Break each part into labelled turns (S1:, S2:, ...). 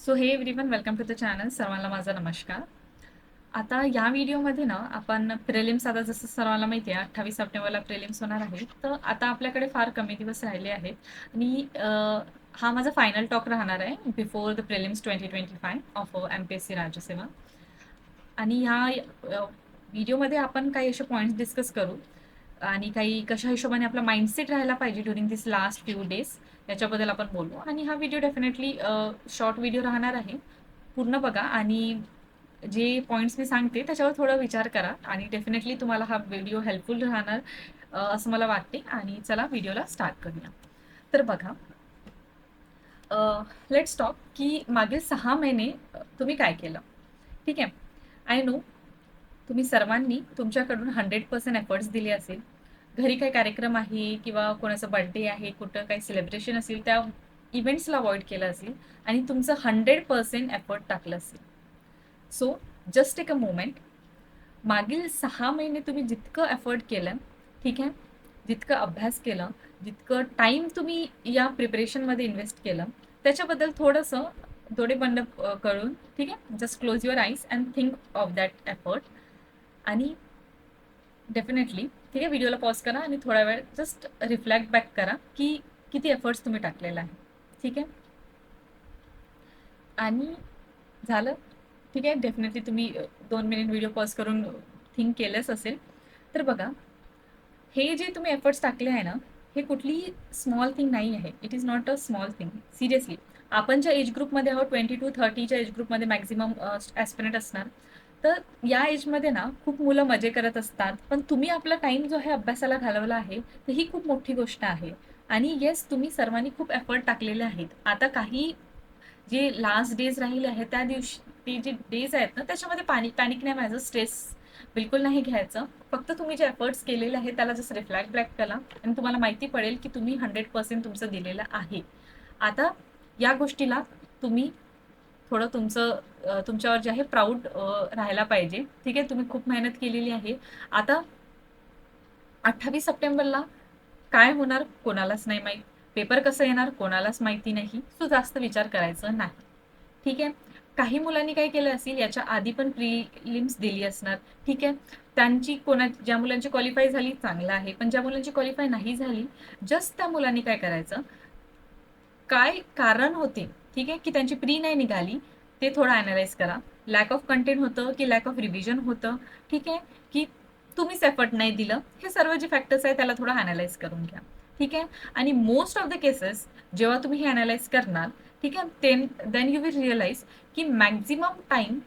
S1: So hey everyone welcome to the channel सर्वांना माझा नमस्कार. आता या व्हिडिओमध्ये ना आपण प्रेलिम्स आता जसं सर्वांना माहिती आहे अठ्ठावीस सप्टेंबरला प्रेलिम्स होणार आहे. तर आता आपल्याकडे फार कमी दिवस राहिले आहेत. आणि हा माझा फायनल टॉक राहणार आहे before the prelims twenty twenty five of M P S C राज्यसेवा आणि ह्या व्हिडिओमध्ये आपण काही असे पॉईंट्स डिस्कस करू. आणि काही कशा हिशोबाने आपला माइंडसेट राहायला पाहिजे during this last few days याच्याबद्दल आपण बोलू. आणि हा व्हिडिओ डेफिनेटली शॉर्ट व्हिडिओ राहणार आहे. पूर्ण बघा आणि जे पॉईंट्स मी सांगते त्याच्यावर थोडा विचार करा आणि डेफिनेटली तुम्हाला हा व्हिडिओ हेल्पफुल राहणार असं मला वाटते. आणि चला व्हिडिओला स्टार्ट करूया. तर बघा लेट्स टॉक की मागील सहा महिने तुम्ही काय केलं? ठीक आहे? आय नो तुम्ही सर्वांनी तुमच्याकडून हंड्रेड पर्सेंट एफर्ट्स दिले असेल. घरी काही कार्यक्रम आहे किंवा कोणाचा बर्थडे आहे कुठं काही सेलिब्रेशन असेल त्या इव्हेंट्सला अवॉइड केलं असेल आणि तुमचं हंड्रेड पर्सेंट एफर्ट टाकलं असेल. सो जस्ट एक अ मोमेंट मागील सहा महिने तुम्ही जितकं एफर्ट केलं ठीक आहे? जितकं अभ्यास केलं जितकं टाईम तुम्ही या प्रिपरेशनमध्ये इन्व्हेस्ट केलं त्याच्याबद्दल थोडंसं थोडे बंद करून ठीक आहे? Just close your eyes and think of that effort आणि डेफिनेटली ठीक आहे व्हिडिओला पॉज करा आणि थोडा वेळ जस्ट रिफ्लेक्ट बॅक करा की किती एफर्ट्स तुम्ही टाकलेला आहे. ठीक आहे? आणि झालं. ठीक आहे डेफिनेटली तुम्ही दोन मिनिट व्हिडिओ पॉज करून थिंक केलंच असेल. तर बघा हे जे तुम्ही एफर्ट्स टाकले आहे ना हे कुठलीही स्मॉल थिंग नाही आहे. It is not a small thing seriously आपण ज्या एज ग्रुपमध्ये आहोत ट्वेंटी टू थर्टीच्या एज ग्रुपमध्ये मॅक्झिमम ॲस्पिरंट असणार तर या एजमध्ये ना खूप मुलं मजे करत असतात. पण तुम्ही आपला टाइम जो आहे अभ्यासाला घालवला आहे तर ही खूप मोठी गोष्ट आहे. आणि येस तुम्ही सर्वांनी खूप एफर्ट टाकलेले आहेत. आता काही जे लास्ट डेज राहिले आहेत त्या दिवशी ते जे डेज आहेत ना त्याच्यामध्ये पॅनिक पॅनिक नाही माझं स्ट्रेस बिलकुल नाही घ्यायचं. फक्त तुम्ही जे एफर्ट्स केलेले आहेत त्याला जसं रिफ्लॅक्ट बॅक करा. आणि तुम्हाला माहिती पडेल की तुम्ही हंड्रेड पर्सेंट तुमचं दिलेलं आहे. आता या गोष्टीला तुम्ही थोडं तुमचं तुमच्यावर जे आहे प्राऊड राहायला पाहिजे. ठीक आहे? तुम्ही खूप मेहनत केलेली आहे. आता अठ्ठावीस सप्टेंबरला काय होणार कोणालाच नाही माहीत. पेपर कसं येणार कोणालाच माहिती नाही. सो जास्त विचार करायचं नाही. ठीक आहे? काही मुलांनी काय केलं असेल याच्या आधी पण प्रिलिम्स दिली असणार. ठीक आहे? त्यांची कोणा ज्या मुलांची क्वालिफाय झाली चांगलं आहे. पण ज्या मुलांची क्वालिफाय नाही झाली जस्ट त्या मुलांनी काय करायचं? काय कारण होते? ठीक आहे? की त्यांची प्री नाही निघाली ते थोडं अनालाइज करा. लॅक ऑफ कंटेंट होतं की लॅक ऑफ रिव्हिजन होतं? ठीक आहे? की तुम्हीच एफर्ट नाही दिलं? हे सर्व जे फॅक्टर्स आहे त्याला थोडं अनालाइज करून घ्या. ठीक आहे? आणि मोस्ट ऑफ द केसेस जेव्हा तुम्ही हे अनालाइज करणार ठीक आहे? Then then you will realise की मॅक्झिमम टाइम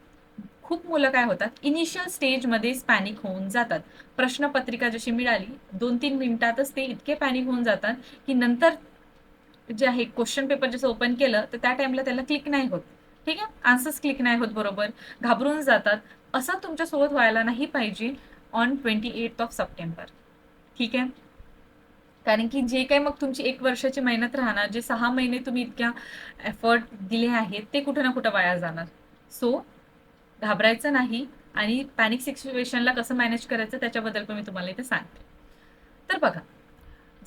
S1: खूप मुलं काय होतात? इनिशियल स्टेजमध्येच पॅनिक होऊन जातात. प्रश्नपत्रिका जशी मिळाली दोन तीन मिनिटातच ते इतके पॅनिक होऊन जातात की नंतर जे आहे क्वेश्चन पेपर जसं ओपन केलं तर त्या टाइमला त्याला क्लिक नाही होत. ठीक आहे? आन्सर्स क्लिक नाही होत बरोबर. घाबरून जातात. असं तुमच्यासोबत व्हायला नाही पाहिजे on twenty eight of September ठीक आहे? कारण की जे काही मग तुमची एक वर्षाची मेहनत राहणार जे सहा महिने तुम्ही इतक्या एफर्ट दिले आहेत ते कुठं ना कुठं वाया जाणार. सो घाबरायचं नाही आणि पॅनिक सिच्युएशनला कसं मॅनेज करायचं त्याच्याबद्दल पण मी तुम्हाला इथे सांगते. तर बघा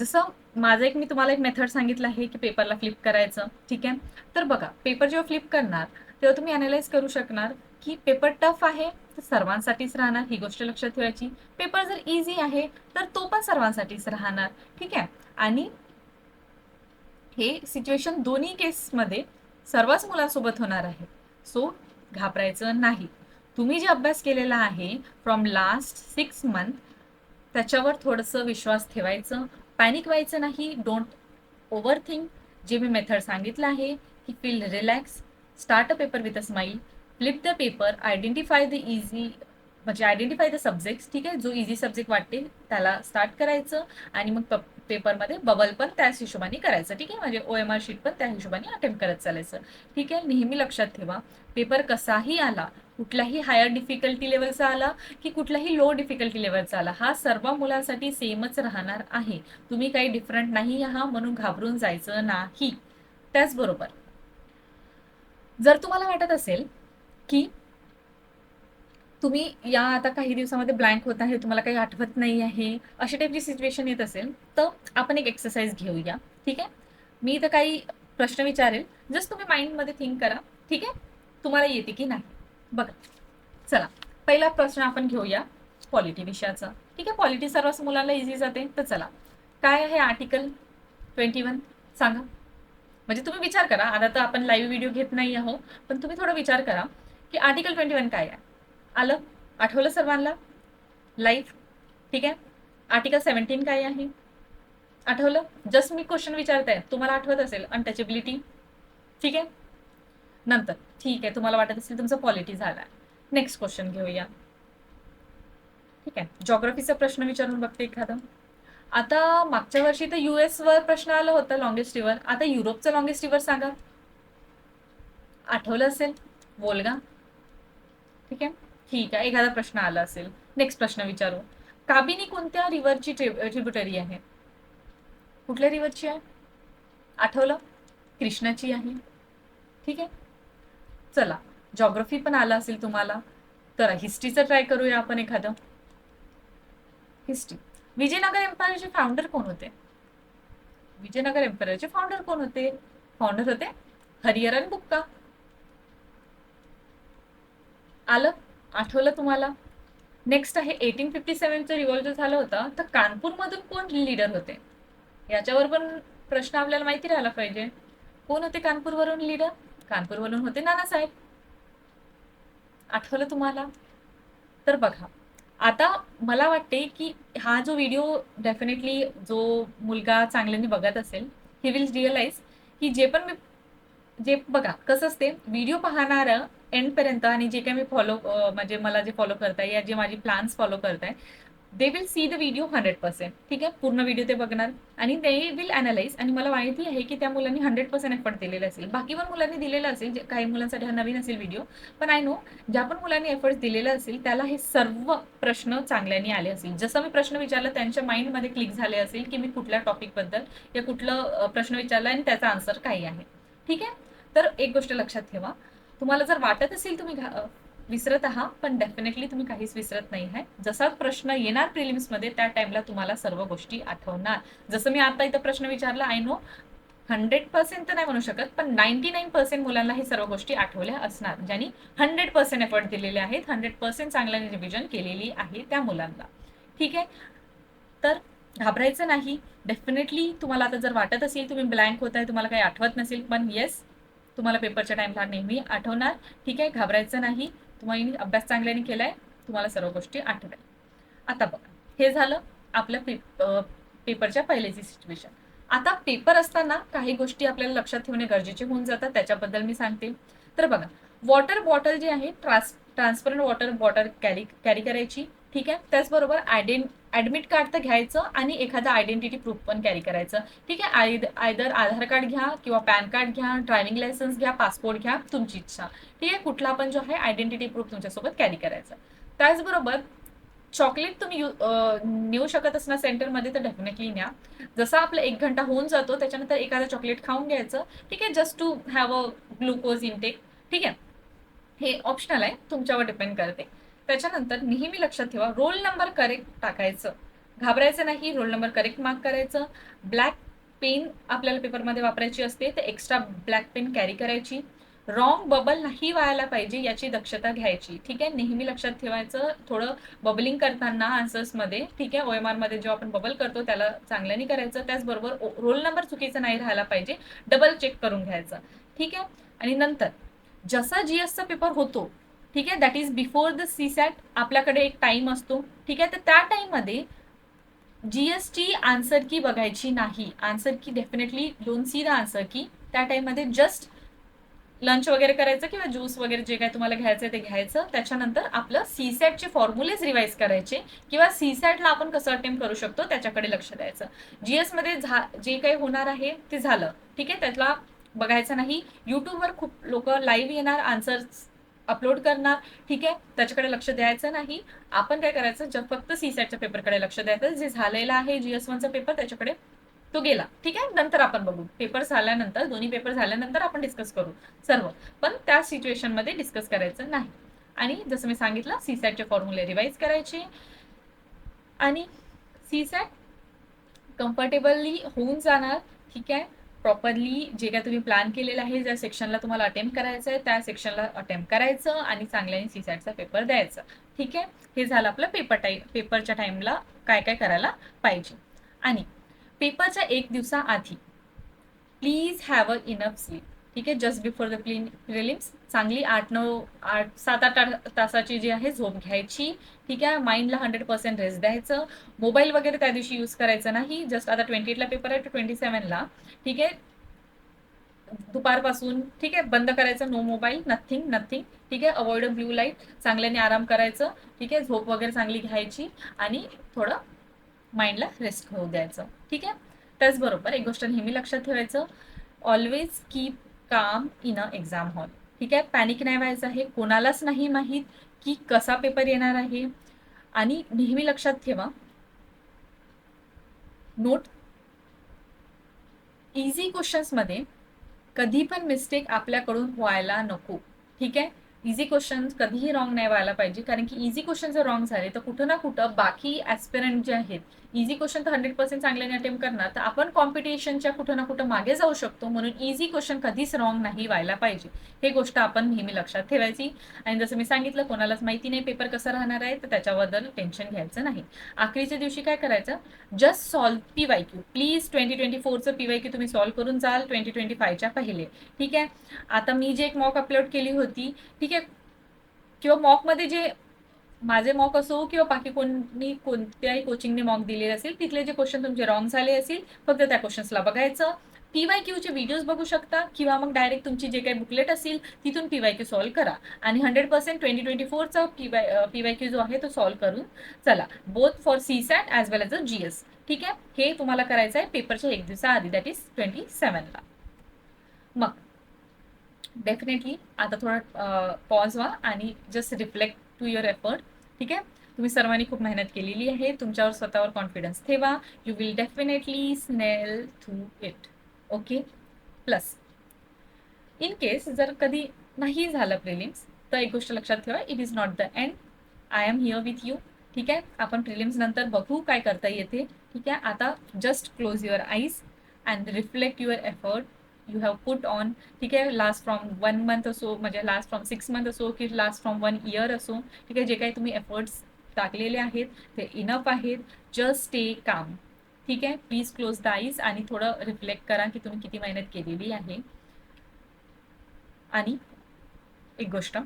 S1: जसं माझं एक मी तुम्हाला एक मेथड सांगितलं आहे की पेपरला फ्लिप करायचं ठीक आहे? तर बघा पेपर जेव्हा फ्लिप करणार तेव्हा तुम्ही अनालाइज करू शकणार की पेपर टफ आहे तर सर्वांसाठीच राहणार ही गोष्ट लक्षात ठेवायची. पेपर जर इझी आहे तर तो पण सर्वांसाठीच राहणार ठीक आहे? आणि हे सिच्युएशन दोन्ही केसमध्ये सर्वच मुलांसोबत होणार आहे. सो घाबरायचं नाही. तुम्ही जे अभ्यास केलेला आहे फ्रॉम लास्ट सिक्स मंथ त्याच्यावर थोडंसं विश्वास ठेवायचं पॅनिक व्हायचं नाही. डोंट ओव्हर थिंक जे मी मेथड सांगितलं आहे की feel relax start a paper with a smile flip the paper identify the easy म्हणजे आयडेंटिफाय द सब्जेक्ट ठीक आहे? जो इझी सब्जेक्ट वाटते त्याला स्टार्ट करायचं आणि मग प पेपरमध्ये बबल पण त्याच हिशोबाने करायचं ठीक आहे? म्हणजे ओ एम आर शीट पण त्या हिशोबाने अटेम्प्ट करत चालायचं. ठीक आहे? नेहमी लक्षात ठेवा. पेपर कसाही आला कुठलाही हायर डिफिकल्टी लेवलचा आला की कुठलाही लो डिफिकल्टी लेवलचा आला. हा सर्व मुलांसाठी सेमच राहणार आहे. तुम्ही काही डिफरंट नाही आहात म्हणून घाबरून जायचं नाही. त्याचबरोबर जर तुम्हाला वाटत असेल की तुम्ही या आता काही दिवसामध्ये ब्लँक होत आहे तुम्हाला काही आठवत नाही आहे अशा टाईपची सिच्युएशन येत असेल तर आपण एक एक्सरसाइज घेऊया. ठीक आहे? मी इथं काही प्रश्न विचारेल. जस्ट तुम्ही माइंडमध्ये थिंक करा. ठीक आहे? तुम्हाला येते की नाही? बघा चला. पहिला प्रश्न आपण घेऊया पॉलिटी विषयाचा. ठीक आहे पॉलिटी सर्वच मुलांना इझी जाते तर चला. काय आहे आर्टिकल ट्वेंटी वन सांगा. म्हणजे तुम्ही विचार करा. आता तर आपण लाईव्ह व्हिडिओ घेत नाही आहोत पण तुम्ही थोडा विचार करा की आर्टिकल ट्वेंटी वन काय आहे? आलं? आठवलं सर्वांना? लाईव्ह ठीक आहे? आर्टिकल सेवन्टीन काय आहे? आठवलं? जस्ट मी क्वेश्चन विचारताय तुम्हाला आठवत असेल अनटचेबिलिटी ठीक आहे? नंतर. ठीक आहे तुम्हाला वाटत असेल तुमचा पॉलिटी झाला नेक्स्ट क्वेश्चन घेऊया. ठीक आहे. जॉग्रफीचा प्रश्न विचारून बघते एखादा. आता मागच्या वर्षी तर युएस वर प्रश्न आला होता लॉंगेस्ट रिव्हर आता युरोपचा लॉंगेस्ट रिव्हर सांगा. आठवलं असेल? बोलगा. ठीक आहे? ठीक आहे एखादा प्रश्न आला असेल. नेक्स्ट प्रश्न विचारू. काबिनी कोणत्या रिव्हरची ट्रिब्युटरी आहे? कुठल्या रिव्हरची आहे? आठवलं? कृष्णाची आहे. ठीक आहे? चला जॉग्रफी पण आला असेल तुम्हाला तर हिस्ट्रीचं ट्राय करूया आपण एखादं. हिस्ट्री विजयनगर एम्पायरचे फाउंडर कोण होते? विजयनगर एम्पायरचे फाउंडर कोण होते? फाउंडर होते हरिहरन बुक्का आलं? आठवलं तुम्हाला? नेक्स्ट आहे एटीन फिफ्टी सेव्हनचं रिव्हॉल्व्ह झालं होतं तर कानपूरमधून कोण लीडर होते? याच्यावर पण प्रश्न आपल्याला माहिती राहिला पाहिजे. कोण होते कानपूरवरून लीडर कानपूरवरून होते नानासाहेब. आठवलं तुम्हाला? तर बघा आता मला वाटते की हा जो व्हिडिओ डेफिनेटली जो मुलगा चांगल्याने बघत असेल ही विल रिअलाइज की जे पण मी जे बघा कसं असते व्हिडिओ पाहणारं एंडपर्यंत आणि जे काही मी फॉलो म्हणजे मला जे फॉलो करताय या जे माझी प्लॅन्स फॉलो करताय they will see the video hundred percent ठीक आहे? पूर्ण व्हिडिओ ते बघणार. आणि दे विल अनालाइज आणि मला माहिती आहे की त्या मुलांनी हंड्रेड पर्सेंट एफर्ट दिलेला असेल. बाकी पण मुलांनी दिलेला असेल जे काही मुलांसाठी हा नवीन असेल व्हिडिओ पण आय नो ज्या पण मुलांनी एफर्ट दिलेला असेल त्याला हे सर्व प्रश्न चांगल्याने आले असतील. जसं मी प्रश्न विचारला त्यांच्या माइंडमध्ये क्लिक झाले असेल की मी कुठल्या टॉपिकबद्दल या कुठलं प्रश्न विचारला आणि त्याचा आन्सर काही आहे. ठीक आहे? तर एक गोष्ट लक्षात ठेवा. तुम्हाला जर वाटत असेल तुम्ही घा- विसरत आहात पण डेफिनेटली तुम्ही काहीच विसरत नाही आहे. जसा प्रश्न येणार प्रिलिम्समध्ये त्या टाइमला तुम्हाला सर्व गोष्टी आठवणार. जसं मी आता इथं प्रश्न विचारला आय नो हंड्रेड पर्सेंट तर नाही म्हणू शकत पण नाईन्टी नाईन पर्सेंट मुलांना हे सर्व गोष्टी आठवल्या असणार. ज्यांनी हंड्रेड पर्सेंट एफर्ट दिलेले आहेत हंड्रेड पर्सेंट चांगल्याने रिव्हिजन केलेली आहे त्या मुलांना. ठीक आहे? तर घाबरायचं नाही. डेफिनेटली तुम्हाला आता जर वाटत असेल तुम्ही ब्लँक होत आहे तुम्हाला काही आठवत नसेल पण येस तुम्हाला पेपरच्या टाइमला नेहमी आठवणार. ठीक आहे? घाबरायचं नाही. तुम्हाला अभ्यास चांगल्याने केलाय तुम्हाला सर्व गोष्टी आठवेल. आता बघा हे झालं आपल्या पेप पेपरच्या पहिल्याची सिच्युएशन आता पेपर असताना काही गोष्टी आपल्याला लक्षात ठेवणे गरजेचे होऊन जातात त्याच्याबद्दल मी सांगते. तर बघा वॉटर बॉटल जी आहे trans transparent water bottle carry carry करायची ठीक आहे? त्याचबरोबर आयडेंट ॲडमिट कार्ड तर घ्यायचं आणि एखादा आयडेंटिटी प्रूफ पण कॅरी करायचं. ठीक आहे? आय आयदर आधार कार्ड घ्या किंवा पॅन कार्ड घ्या ड्रायव्हिंग लायसन्स घ्या पासपोर्ट घ्या तुमची इच्छा. ठीक आहे? कुठला पण जो आहे आयडेंटिटी प्रूफ तुमच्यासोबत कॅरी करायचा. त्याचबरोबर चॉकलेट तुम्ही यू- नेऊ शकत असणार सेंटरमध्ये तर डेफिनेटली न्या. जसा आपला एक घंटा होऊन जातो त्याच्यानंतर एखादं चॉकलेट खाऊन घ्यायचं. ठीक आहे? Just to have a glucose intake ठीक आहे? हे ऑप्शनल आहे. तुमच्यावर डिपेंड करते. त्याच्यानंतर नेहमी लक्षात ठेवा रोल नंबर करेक्ट टाकायचं. घाबरायचं नाही रोल नंबर करेक्ट मार्क करायचं. ब्लॅक पेन आपल्याला पेपरमध्ये वापरायची असते तर एक्स्ट्रा ब्लॅक पेन कॅरी करायची. रॉंग बबल नाही व्हायला पाहिजे याची दक्षता घ्यायची. ठीक आहे? नेहमी लक्षात ठेवायचं थोडं बबलिंग करताना आन्सर्समध्ये ठीक आहे? ओएमआरमध्ये जेव्हा आपण बबल करतो त्याला चांगल्याने करायचं. त्याचबरोबर रोल नंबर चुकीचा नाही राहायला पाहिजे डबल चेक करून घ्यायचं. ठीक आहे? आणि नंतर जसा जीएसचा पेपर होतो ठीक आहे? That is before the C SAT आपल्याकडे एक टाईम असतो. ठीक आहे? तर त्या टाईममध्ये जी एस टी आन्सर की बघायची नाही. Answer key definitely don't see the answer key त्या टाईममध्ये जस्ट लंच वगैरे करायचं किंवा ज्यूस वगैरे जे काय तुम्हाला घ्यायचं ते घ्यायचं. त्याच्यानंतर आपलं सी सॅटचे फॉर्म्युलेज रिवाईज करायचे. किंवा सी सॅटला आपण कसं अटेम्प्ट करू शकतो त्याच्याकडे लक्ष द्यायचं. जी एसमध्ये झा जे काही होणार आहे ते झालं. ठीक आहे? त्यातला बघायचं नाही. यूट्यूबवर खूप लोक लाईव्ह येणार आन्सर्स अपलोड करणार. ठीक आहे? त्याच्याकडे लक्ष द्यायचं नाही. आपण काय करायचं? जर फक्त सी सॅटच्या पेपरकडे लक्ष द्यायचं जे झालेलं आहे जीएस वनचा पेपर त्याच्याकडे तो गेला. ठीक आहे? नंतर आपण बघू. पेपर झाल्यानंतर दोन्ही पेपर झाल्यानंतर आपण डिस्कस करू. सर्व. पण त्या सिच्युएशनमध्ये डिस्कस करायचं नाही. आणि जसं मी सांगितलं सी सॅटचे फॉर्म्युले रिवाईज करायचे. आणि सी सॅट कम्फर्टेबली होऊन जाणार. ठीक आहे? प्रॉपरली जे काय तुम्ही प्लॅन केलेलं आहे ज्या सेक्शनला तुम्हाला अटेम्प्ट करायचं आहे त्या सेक्शनला अटेम्प्ट करायचं आणि चांगल्याने सी सॅटचा पेपर द्यायचा. ठीक आहे? हे झालं आपलं पेपर टाईम पेपरच्या टाईमला काय काय करायला पाहिजे. आणि पेपरच्या एक दिवसाआधी please have a enough sleep ठीक आहे जस्ट बिफोर द प्लिन प्रिलिम्स चांगली आठ नऊ आठ सात आठ आठ तासाची जी आहे झोप घ्यायची. ठीक आहे माइंडला हंड्रेड पर्सेंट रेस्ट द्यायचं. मोबाईल वगैरे त्या दिवशी यूज करायचं नाही. जस्ट आता ट्वेंटी एटला पेपर आहे टू ट्वेंटी सेवनला ठीक आहे दुपारपासून ठीक आहे बंद करायचं नो मोबाईल नथिंग नथिंग ठीक आहे अवॉइड ब्ल्यू लाइट चांगल्याने आराम करायचं. ठीक आहे झोप वगैरे चांगली घ्यायची. आणि थोडं माइंडला रेस्ट होऊ द्यायचं. ठीक आहे त्याचबरोबर एक गोष्ट नेहमी लक्षात ठेवायचं. Always keep calm in a exam hall ठीक आहे? पॅनिक नाही व्हायचं आहे. कोणालाच नाही माहीत की कसा पेपर येणार आहे. आणि नेहमी लक्षात ठेवा नोट इझी क्वेश्चन्समध्ये कधी पण मिस्टेक आपल्याकडून व्हायला नको. ठीक आहे? इझी क्वेश्चन कधीही रॉंग नाही व्हायला पाहिजे. कारण की इझी क्वेश्चन जर रॉंग झाले तर कुठं ना कुठं बाकी ॲस्पिरंट जे आहेत इझी क्वेश्चन तर हंड्रेड पर्सेंट चांगल्याने अटेम्प्ट करणार. तर आपण कॉम्पिटिशनच्या कुठं ना कुठं मागे जाऊ शकतो. म्हणून इझी क्वेश्चन कधीच रॉंग नाही व्हायला पाहिजे. हे गोष्ट आपण नेहमी लक्षात ठेवायची. आणि जसं मी सांगितलं कोणालाच माहिती नाही पेपर कसा राहणार आहे तर त्याच्याबद्दल टेन्शन घ्यायचं नाही. आखरीच्या दिवशी काय करायचं? Just solve P Y Q please twenty twenty फोरचं P Y Q तुम्ही सॉल्व करून जाल ट्वेंटी ट्वेंटी फायच्या पहिले. ठीक आहे? आता मी जे एक मॉक अपलोड केली होती ठीक आहे? किंवा मॉकमध्ये जे माझे मॉक असो किंवा बाकी कोणी कोणत्याही कोचिंगने मॉक दिलेले असेल तिथले जे क्वेश्चन तुमचे रॉंग झाले असेल फक्त त्या क्वेश्चन्सला बघायचं. पी वाय क्यूचे व्हिडिओज बघू शकता किंवा मग डायरेक्ट तुमची जे काही बुकलेट असेल तिथून पी वाय क्यू सॉल्व करा. आणि हंड्रेड पर्सेंट ट्वेंटी ट्वेंटी फोरचा P Y P Y Q जो आहे तो सॉल्व करून चला. Both for C SAT as well as a G S ठीक आहे? हे तुम्हाला करायचं आहे पेपरच्या एक दिवसाआधी दॅट इज ट्वेंटी सेवनला मग डेफिनेटली आता थोडं पॉज व्हा आणि just reflect to your effort ठीक आहे? तुम्ही सर्वांनी खूप मेहनत केलेली आहे. तुमच्यावर स्वतःवर कॉन्फिडन्स ठेवा. You will definitely sail through it okay plus in case जर कधी नाही झालं प्रिलिम्स तर एक गोष्ट लक्षात ठेवा. It is not the end I am here with you ठीक आहे? आपण प्रिलिम्स नंतर बघू काय करता येते. ठीक आहे? आता just close your eyes and reflect your effort you have put on ठीक आहे लास्ट फ्रॉम वन मंथ असो म्हणजे लास्ट फ्रॉम सिक्स मंथ असो की लास्ट फ्रॉम वन इयर असो ठीक आहे जे काही तुम्ही एफर्ट्स टाकलेले आहेत ते इनफ आहेत. जस्ट स्टे काम ठीक आहे प्लीज क्लोज द आईज आणि थोडं रिफ्लेक्ट करा की तुम्ही किती मेहनत केलेली आहे. आणि एक गोष्ट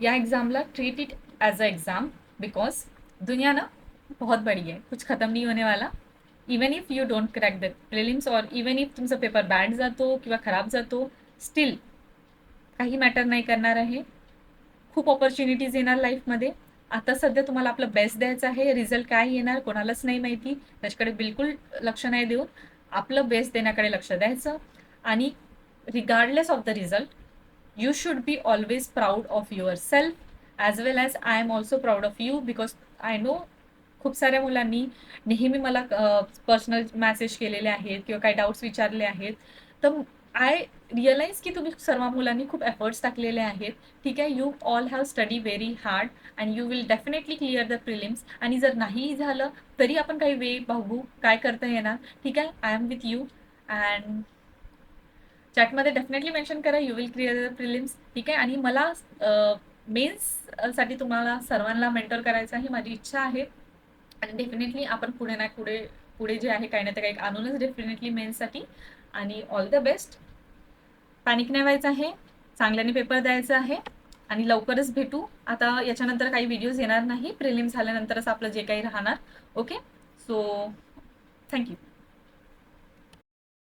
S1: या एग्ज़ामला treat it as a exam because दुनिया ना बहुत बड़ी है कुछ ख़त्म नहीं होने वाला. Even if you don't crack the prelims और इवन इफ तुमचा पेपर बॅड जातो किंवा खराब जातो स्टील काही मॅटर नाही करणार आहे. खूप ऑपॉर्च्युनिटीज येणार लाईफमध्ये आता सध्या तुम्हाला आपलं बेस्ट द्यायचं आहे. रिझल्ट काय येणार कोणालाच नाही माहिती. त्याच्याकडे बिलकुल लक्ष नाही देऊन आपलं बेस्ट देण्याकडे लक्ष द्यायचं. आणि regardless of the result you should be always proud of your self as well as I am also proud of you because I know खूप साऱ्या मुलांनी नेहमी मला पर्सनल मॅसेज केलेले आहेत किंवा काही डाऊट्स विचारले आहेत. तर आय रिअलाइज की तुम्ही सर्व मुलांनी खूप एफर्ट्स टाकलेले आहेत. ठीक आहे you all have study very hard and you will definitely clear the prelims आणि जर नाही झालं तरी आपण काही वे बघू काय करता येणार. ठीक आहे I am with you and चॅटमध्ये definitely mention करा you will clear the prelims ठीक आहे आणि मला मेन्ससाठी तुम्हाला सर्वांना मेंटर करायचं ही माझी इच्छा आहे. आणि डेफिनेटली आपण पुढे ना पुढे पुढे जे आहे काही ना काही आणूनच डेफिनेटली मेन्ससाठी आणि ऑल द बेस्ट पॅनिक नाही व्हायचं आहे. चांगल्याने पेपर द्यायचा आहे. आणि लवकरच भेटू. आता याच्यानंतर काही व्हिडिओज येणार नाही. प्रिलिम्स झाल्यानंतरच आपलं जे काही राहणार. Okay so thank you